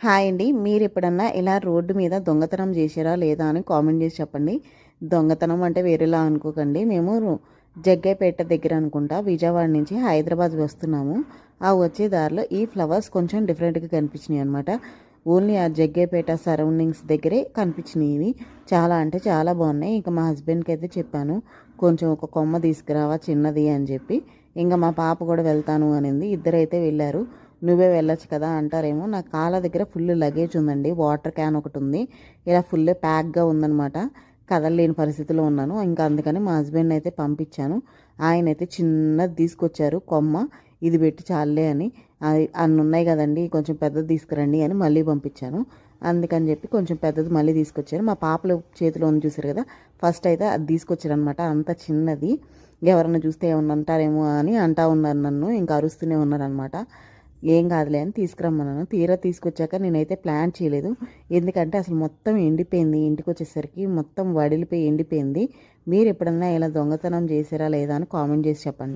Hi అండి. మీరు ఎప్పుడన్నా ఇలా రోడ్డు మీద దొంగతనం చేసారా లేదా అని కామెంట్ చేసి చెప్పండి. దొంగతనం అంటే వేరేలా అనుకోకండి. మేము జగ్గైపేట దగ్గర అనుకుంటా విజయవాడ నుంచి హైదరాబాద్ వస్తున్నాము. ఆ వచ్చే దారిలో ఈ ఫ్లవర్స్ కొంచెం డిఫరెంట్గా కనిపించినాయి అనమాట ఓన్లీ ఆ జగ్గైపేట సరౌండింగ్స్ దగ్గరే కనిపించినవి చాలా అంటే చాలా బాగున్నాయి. ఇంకా మా హస్బెండ్కి అయితే చెప్పాను కొంచెం ఒక కొమ్మ తీసుకురావా చిన్నది అని చెప్పి. ఇంకా మా పాప కూడా వెళ్తాను అనింది. ఇద్దరైతే వెళ్ళారు. నువ్వే వెళ్ళొచ్చు కదా అంటారేమో. నా కాళ్ళ దగ్గర ఫుల్ లగేజ్ ఉందండి. వాటర్ క్యాన్ ఒకటి ఉంది. ఇలా ఫుల్ ప్యాక్గా ఉందనమాట కదలలేని పరిస్థితిలో ఉన్నాను. ఇంకా అందుకని మా హస్బెండ్ అయితే పంపించాను. ఆయన అయితే చిన్నది తీసుకొచ్చారు. కొమ్మ ఇది పెట్టి చాలే అని. అన్ని ఉన్నాయి కదండి కొంచెం పెద్దది తీసుకురండి అని మళ్ళీ పంపించాను. అందుకని చెప్పి కొంచెం పెద్దది మళ్ళీ తీసుకొచ్చారు. మా పాపల చేతిలో ఉంది చూసారు కదా ఫస్ట్ అయితే అది తీసుకొచ్చారు అనమాట అంత చిన్నది. ఎవరన్నా చూస్తే ఏమన్నా అంటారేమో అని అంటా ఉన్నారు నన్ను. ఇంకా అరుస్తూనే ఉన్నారనమాట ఏం కాదులే అని తీసుకురమ్మన్నాను. తీరా తీసుకొచ్చాక నేనైతే ప్లాన్ చేయలేదు. ఎందుకంటే అసలు మొత్తం ఎండిపోయింది. ఇంటికి వచ్చేసరికి మొత్తం వడిలిపోయి ఎండిపోయింది. మీరు ఎప్పుడన్నా ఇలా దొంగతనం చేసారా లేదా అని కామెంట్ చేసి చెప్పండి.